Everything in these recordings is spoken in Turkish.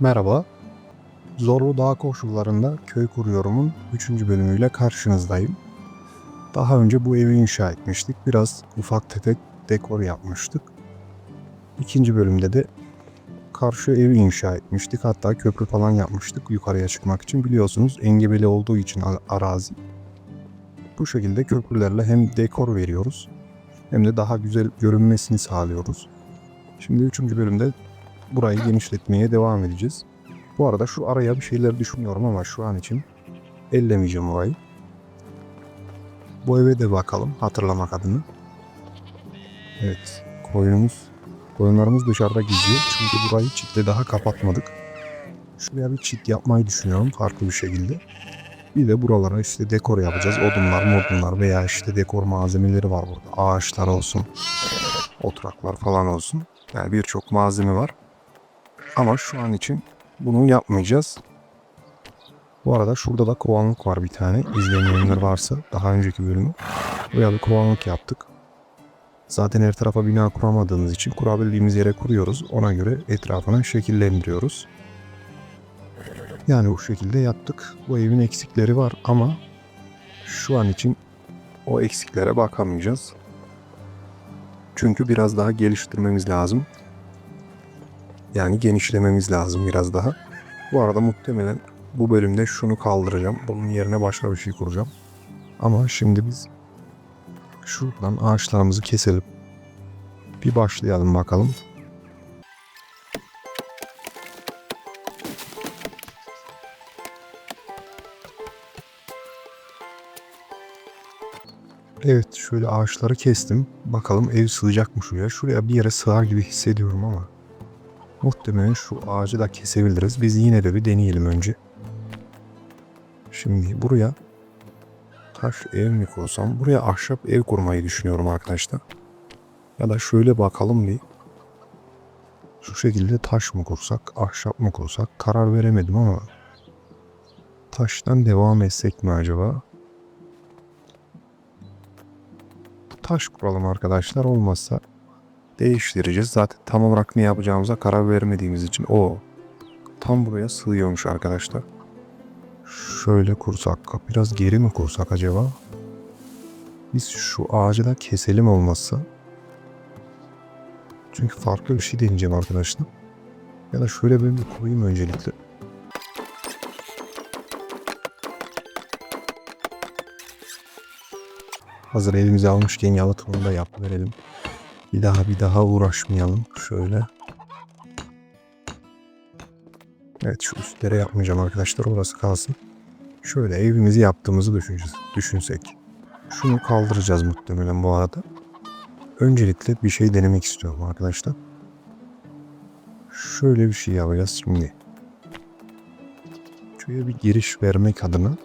Merhaba. Zorlu Dağ Koşullarında Köy Kuruyorum'un 3. bölümüyle karşınızdayım. Daha önce bu evi inşa etmiştik. Biraz ufak tefek dekor yapmıştık. İkinci bölümde de karşı evi inşa etmiştik. Hatta köprü falan yapmıştık yukarıya çıkmak için. Biliyorsunuz engebeli olduğu için arazi. Bu şekilde köprülerle hem dekor veriyoruz hem de daha güzel görünmesini sağlıyoruz. Şimdi 3. bölümde burayı genişletmeye devam edeceğiz. Bu arada şu araya bir şeyler düşünüyorum ama şu an için ellemeyeceğim orayı. Bu eve de bakalım hatırlamak adına. Evet koyunumuz, koyunlarımız dışarıda geziyor çünkü burayı çitle daha kapatmadık. Şuraya bir çit yapmayı düşünüyorum farklı bir şekilde. Bir de buralara işte dekor yapacağız. Odunlar, modunlar veya işte dekor malzemeleri var burada. Ağaçlar olsun, oturaklar falan olsun. Yani birçok malzeme var. Ama şu an için bunu yapmayacağız. Bu arada şurada da kovanlık var bir tane. İzlemeyenler varsa daha önceki bölümü. Buraya bir kovanlık yaptık. Zaten her tarafa bina kuramadığımız için kurabildiğimiz yere kuruyoruz. Ona göre etrafını şekillendiriyoruz. Yani bu şekilde yaptık. Bu evin eksikleri var ama şu an için o eksiklere bakamayacağız. Çünkü biraz daha geliştirmemiz lazım. Yani genişlememiz lazım biraz daha. Bu arada muhtemelen bu bölümde şunu kaldıracağım. Bunun yerine başka bir şey kuracağım. Ama şimdi biz şuradan ağaçlarımızı keselim. Bir başlayalım bakalım. Evet şöyle ağaçları kestim. Bakalım ev sığacak mı şuraya? Şuraya bir yere sığar gibi hissediyorum ama. Muhtemelen şu ağacı da kesebiliriz. Biz yine de bir deneyelim önce. Şimdi buraya taş ev mi kursam? Buraya ahşap ev kurmayı düşünüyorum arkadaşlar. Ya da şöyle bakalım bir. Şu şekilde taş mı kursak, ahşap mı kursak karar veremedim ama taştan devam etsek mi acaba? Taş kuralım arkadaşlar olmazsa değiştireceğiz. Zaten tam olarak ne yapacağımıza karar vermediğimiz için o tam buraya sığıyormuş arkadaşlar. Şöyle kursak, biraz geri mi kursak acaba? Biz şu ağacı da keselim olmazsa. Çünkü farklı bir şey deneyeceğim arkadaşlar. Ya da şöyle ben bir koyayım öncelikle. Hazır elimize almışken yalıtımını da yap verelim. Bir daha bir daha uğraşmayalım. Şöyle. Evet şu üstlere yapmayacağım arkadaşlar. Orası kalsın. Şöyle evimizi yaptığımızı düşüneceğiz, düşünsek. Şunu kaldıracağız muhtemelen bu arada. Öncelikle bir şey denemek istiyorum arkadaşlar. Şöyle bir şey yapacağız şimdi. Şöyle bir giriş vermek adına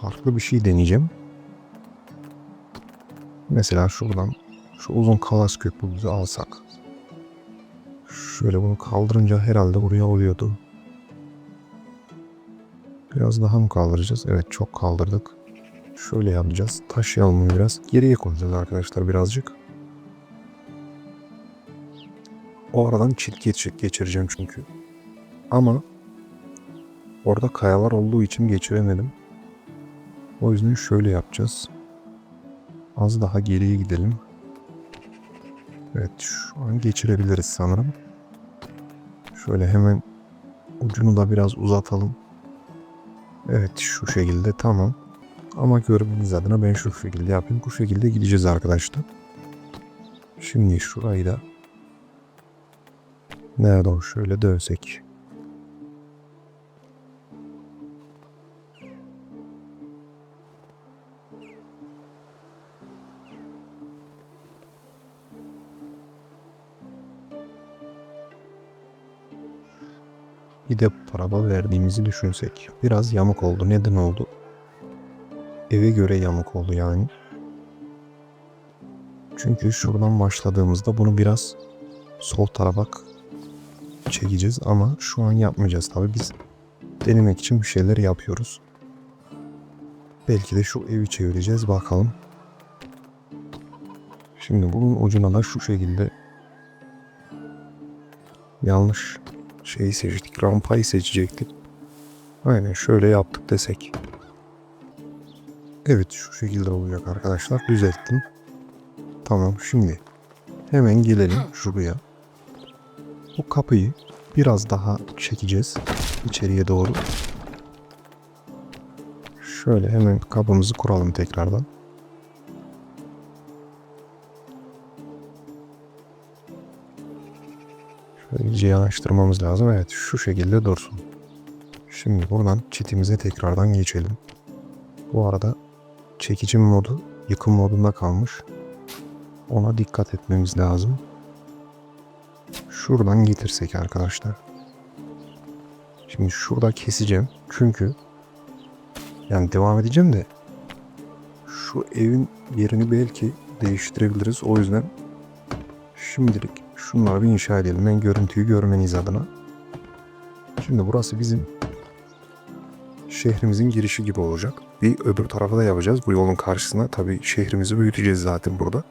farklı bir şey deneyeceğim. Mesela şuradan şu uzun kalas köprümüzü alsak. Şöyle bunu kaldırınca herhalde buraya oluyordu. Biraz daha mı kaldıracağız? Evet çok kaldırdık. Şöyle yapacağız. Taşıyalım biraz. Geriye koyacağız arkadaşlar birazcık. O aradan geçecek geçireceğim çünkü. Ama orada kayalar olduğu için geçiremedim. O yüzden şöyle yapacağız. Az daha geriye gidelim. Evet şu an geçirebiliriz sanırım. Şöyle hemen ucunu da biraz uzatalım. Evet şu şekilde tamam. Ama görmeniz adına ben şu şekilde yapayım. Bu şekilde gideceğiz arkadaşlar. Şimdi şurayı da nerede o şöyle dönsek. Bir de araba verdiğimizi düşünsek. Biraz yamuk oldu. Neden oldu? Eve göre yamuk oldu yani. Çünkü şuradan başladığımızda bunu biraz sol tarafa çekeceğiz ama şu an yapmayacağız tabi biz denemek için bir şeyler yapıyoruz. Belki de şu evi çevireceğiz bakalım. Şimdi bunun ucuna da şu şekilde yanlış şeyi seçtik. Rampayı seçecektik. Aynen şöyle yaptık desek. Evet şu şekilde olacak arkadaşlar. Düzelttim. Tamam şimdi hemen gelelim şuraya. Bu kapıyı biraz daha çekeceğiz içeriye doğru. Şöyle hemen kapımızı kuralım tekrardan. Yanaştırmamız lazım. Evet şu şekilde dursun. Şimdi buradan çitimize tekrardan geçelim. Bu arada çekici modu yıkım modunda kalmış. Ona dikkat etmemiz lazım. Şuradan getirsek arkadaşlar. Şimdi şurada keseceğim. Çünkü yani devam edeceğim de şu evin yerini belki değiştirebiliriz. O yüzden şimdilik şunları bir inşa edelim. Ben görüntüyü görmeniz adına. Şimdi burası bizim şehrimizin girişi gibi olacak. Bir öbür tarafa da yapacağız. Bu yolun karşısına tabii şehrimizi büyüteceğiz zaten burada.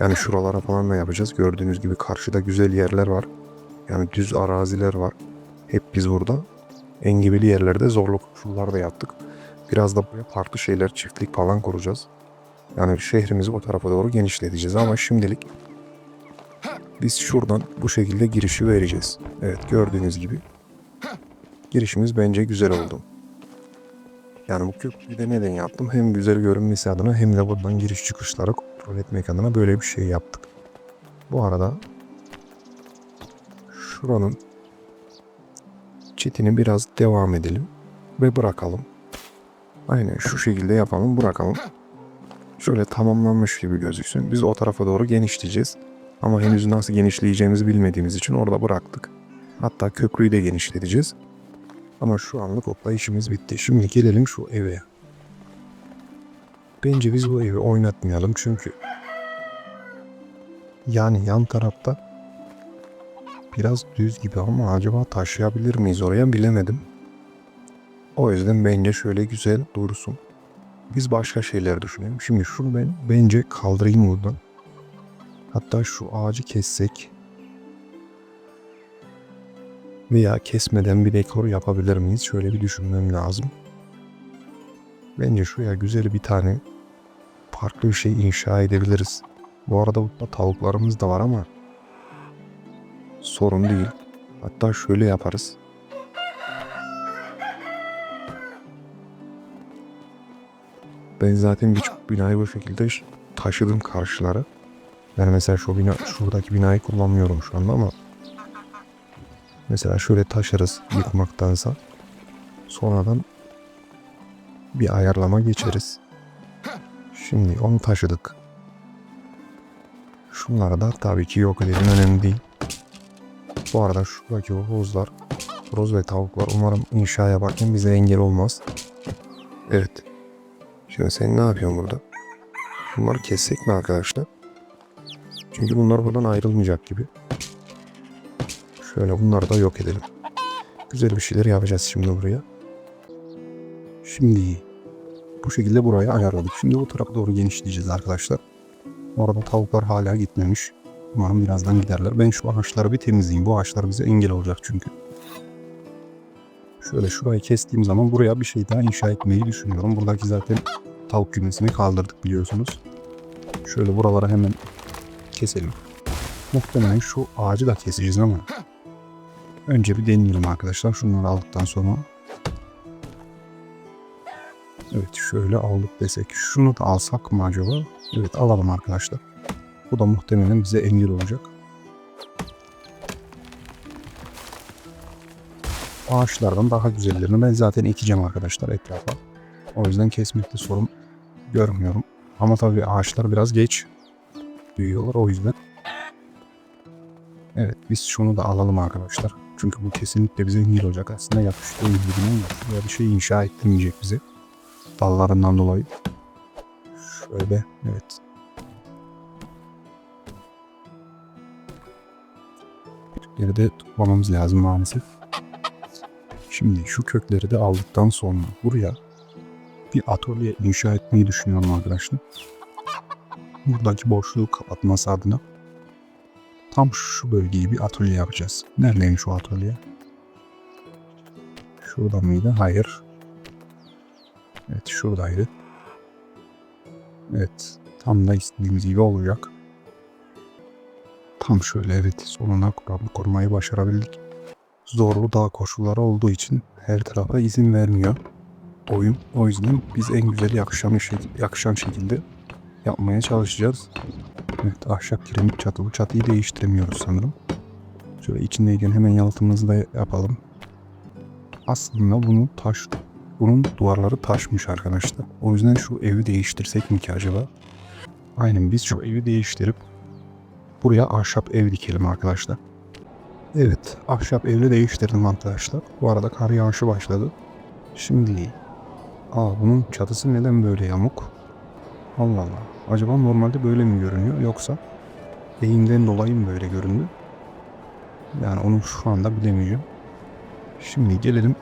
Yani şuralara falan da yapacağız. Gördüğünüz gibi karşıda güzel yerler var. Yani düz araziler var. Hep biz burada engebeli yerlerde zorlu koşullar da yaptık. Biraz da buraya farklı şeyler, çiftlik falan kuracağız. Yani şehrimizi o tarafa doğru genişleteceğiz ama şimdilik biz şuradan bu şekilde girişi vereceğiz. Evet gördüğünüz gibi girişimiz bence güzel oldu. Yani bu köprüyü de neden yaptım? Hem güzel görünmesi adına hem de buradan giriş çıkışları kontrol etmek adına böyle bir şey yaptık. Bu arada şuranın çitini biraz devam edelim ve bırakalım. Aynen şu şekilde yapalım bırakalım. Şöyle tamamlanmış gibi gözüksün. Biz o tarafa doğru genişleyeceğiz. Ama henüz nasıl genişleyeceğimizi bilmediğimiz için orada bıraktık. Hatta köprüyü de genişleteceğiz. Ama şu anlık okla işimiz bitti. Şimdi gelelim şu eve. Bence biz bu evi oynatmayalım çünkü yani yan tarafta biraz düz gibi ama acaba taşıyabilir miyiz oraya bilemedim. O yüzden bence şöyle güzel dursun. Biz başka şeyler düşünelim. Şimdi şunu ben bence kaldırayım buradan. Hatta şu ağacı kessek veya kesmeden bir dekor yapabilir miyiz? Şöyle bir düşünmem lazım. Bence şuraya güzel bir tane farklı bir şey inşa edebiliriz. Bu arada burada tavuklarımız da var ama sorun değil. Hatta şöyle yaparız. Ben zaten birçok binayı bu şekilde taşıdım karşılara. Yani mesela şu bina, şuradaki binayı kullanmıyorum şu anda ama mesela şöyle taşırız yıkmaktansa sonradan bir ayarlama geçeriz. Şimdi onu taşıdık. Şunları da tabii ki yok edelim önemli değil. Bu arada şuradaki o rozlar, roz ve tavuklar umarım inşa yaparken bize engel olmaz. Evet. Şimdi sen ne yapıyorsun burada? Bunları kessek mi arkadaşlar? Çünkü bunlar buradan ayrılmayacak gibi. Şöyle bunları da yok edelim. Güzel bir şeyler yapacağız şimdi buraya. Şimdi bu şekilde burayı ayarladık. Şimdi bu tarafa doğru genişleyeceğiz arkadaşlar. Orada tavuklar hala gitmemiş. Umarım birazdan giderler. Ben şu ağaçları bir temizleyeyim. Bu ağaçlar bize engel olacak çünkü. Şöyle şurayı kestiğim zaman buraya bir şey daha inşa etmeyi düşünüyorum. Buradaki zaten tavuk kümesini kaldırdık biliyorsunuz. Şöyle buralara hemen keselim. Muhtemelen şu ağacı da keseceğiz ama önce bir deneyelim arkadaşlar. Şunları aldıktan sonra Evet şöyle aldık desek. Şunu da alsak mı acaba? Evet alalım arkadaşlar. Bu da muhtemelen bize engel olacak. Ağaçlardan daha güzellerini ben zaten ekeceğim arkadaşlar etrafa. O yüzden kesmekte sorun görmüyorum. Ama tabii ağaçlar biraz geç büyüyorlar o yüzden. Evet biz şunu da alalım arkadaşlar. Çünkü bu kesinlikle bize engel olacak. Aslında yapıştığımız bir bina ama bir şey inşa ettirmeyecek bize dallarından dolayı. Şöyle evet. Kökleri de tutmamamız lazım maalesef. Şimdi şu kökleri de aldıktan sonra buraya bir atölye inşa etmeyi düşünüyorum arkadaşlar. Buradaki boşluğu kapatması adına tam şu bölgeyi bir atölye yapacağız. Neredeymiş o atölye? Şurada mıydı? Hayır. Evet şuradaydı. Evet. Tam da istediğimiz gibi olacak. Tam şöyle evet sonuna kuramı kurmayı başarabildik. Zorlu dağ koşulları olduğu için her tarafa izin vermiyor oyun. O yüzden biz en güzel yakışan, şek- yakışan şekilde yapmaya çalışacağız. Evet ahşap kiremit çatı. Bu çatıyı değiştiremiyoruz sanırım. Şöyle içindeyken hemen yalıtımımızı da yapalım. Aslında bunu taş, bunun duvarları taşmış arkadaşlar. O yüzden şu evi değiştirsek mi ki acaba? Aynen biz şu evi değiştirip buraya ahşap ev dikelim arkadaşlar. Evet ahşap evle değiştirdim arkadaşlar. Bu arada kar yağışı başladı. Şimdi Aa bunun çatısı neden böyle yamuk? Allah Allah. Acaba normalde böyle mi görünüyor yoksa eğimden dolayı mı böyle göründü? Yani onu şu anda bilemeyeceğim. Şimdi gelelim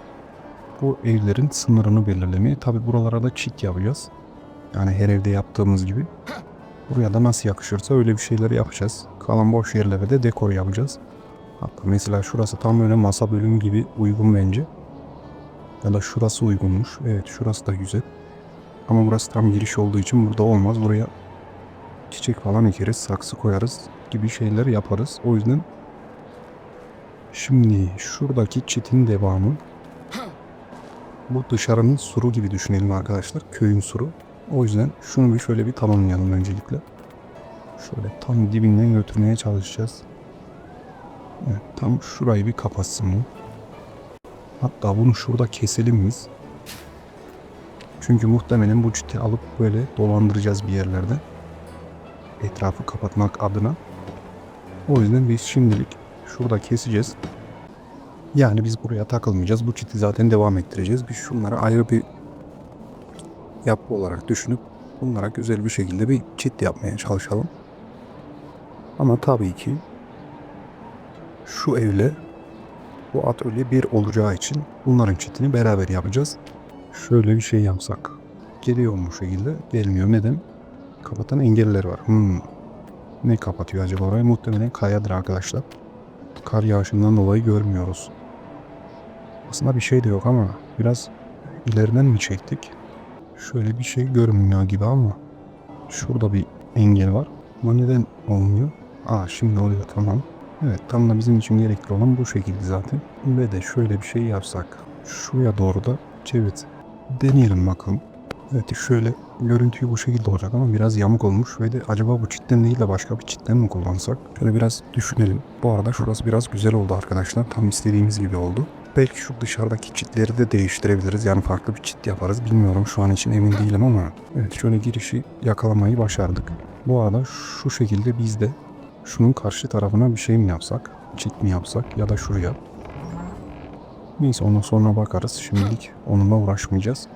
bu evlerin sınırını belirlemeye. Tabi buralara da çit yapacağız. Yani her evde yaptığımız gibi. Buraya da nasıl yakışırsa öyle bir şeyler yapacağız. Kalan boş yerlere de dekor yapacağız. Hatta mesela şurası tam böyle masa bölümü gibi uygun bence. Ya da şurası uygunmuş. Evet şurası da güzel. Ama burası tam giriş olduğu için burada olmaz. Buraya çiçek falan ekeriz, saksı koyarız gibi şeyler yaparız. O yüzden şimdi şuradaki çitin devamı bu dışarının suru gibi düşünelim arkadaşlar. Köyün suru. O yüzden şunu bir şöyle bir tamamlayalım öncelikle. Şöyle tam dibinden götürmeye çalışacağız. Evet, tam şurayı bir kapatsın bu. Hatta bunu şurada keselim biz. Çünkü muhtemelen bu çiti alıp böyle dolandıracağız bir yerlerde. Etrafı kapatmak adına. O yüzden biz şimdilik şurada keseceğiz. Yani biz buraya takılmayacağız. Bu çiti zaten devam ettireceğiz. Biz şunları ayrı bir yapı olarak düşünüp bunlara güzel bir şekilde bir çit yapmaya çalışalım. Ama tabii ki şu evle bu atölye bir olacağı için bunların çitini beraber yapacağız. Şöyle bir şey yapsak. Geliyor mu şekilde? Gelmiyor. Neden? Kapatan engeller var. Hmm. Ne kapatıyor acaba orayı? Muhtemelen kayadır arkadaşlar. Kar yağışından dolayı görmüyoruz. Aslında bir şey de yok ama biraz ileriden mi çektik? Şöyle bir şey görünmüyor gibi ama şurada bir engel var. Ama neden olmuyor? Aa şimdi oluyor tamam. Evet tam da bizim için gerekli olan bu şekilde zaten. Ve de şöyle bir şey yapsak. Şuraya doğru da çevir. Deneyelim bakalım. Evet şöyle görüntüyü bu şekilde olacak ama biraz yamuk olmuş ve de acaba bu çitten değil de başka bir çitten mi kullansak? Şöyle biraz düşünelim. Bu arada şurası biraz güzel oldu arkadaşlar. Tam istediğimiz gibi oldu. Belki şu dışarıdaki çitleri de değiştirebiliriz. Yani farklı bir çit yaparız. Bilmiyorum şu an için emin değilim ama. Evet şöyle girişi yakalamayı başardık. Bu arada şu şekilde biz de şunun karşı tarafına bir şey mi yapsak? Çit mi yapsak ya da şuraya. Neyse ona sonra bakarız. Şimdilik onunla uğraşmayacağız.